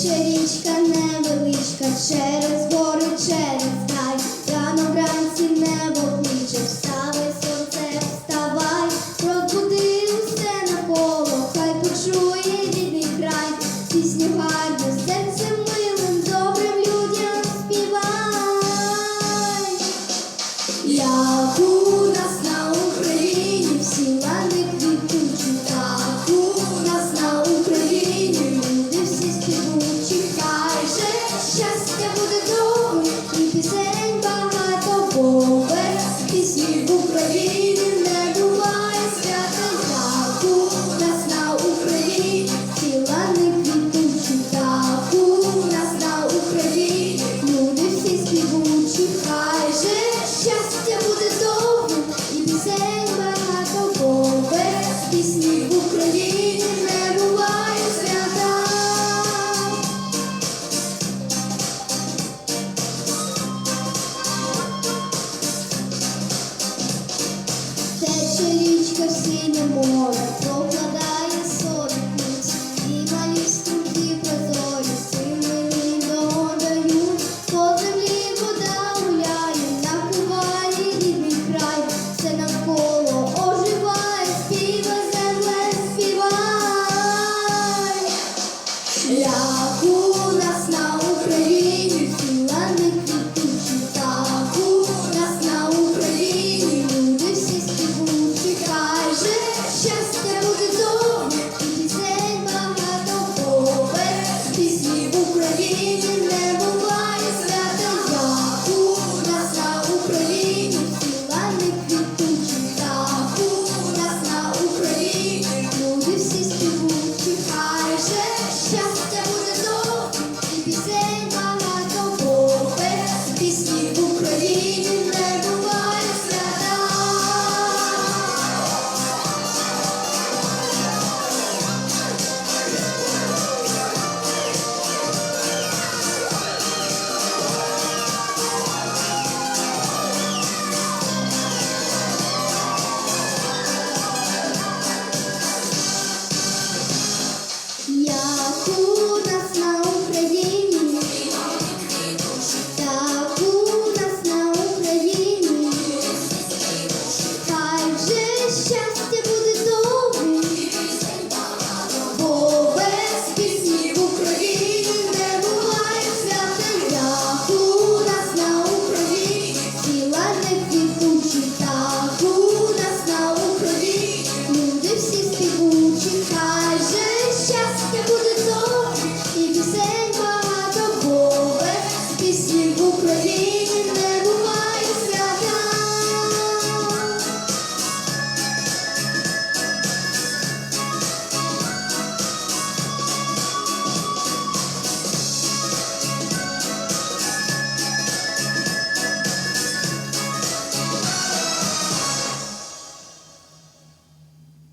тече річка невеличка, через гори, через край, рано вранці небо кличе, вставай, сонце, вставай, пробуди усе навколо, хай почує рідний край, пісню гарну серце ми. Україну. Дивиться в море, покладає собі і малі струки прозорі, сил мені додають, по землі вода гуляє, накриває рідний край, все навколо оживає, співа земле, співай. 心跳。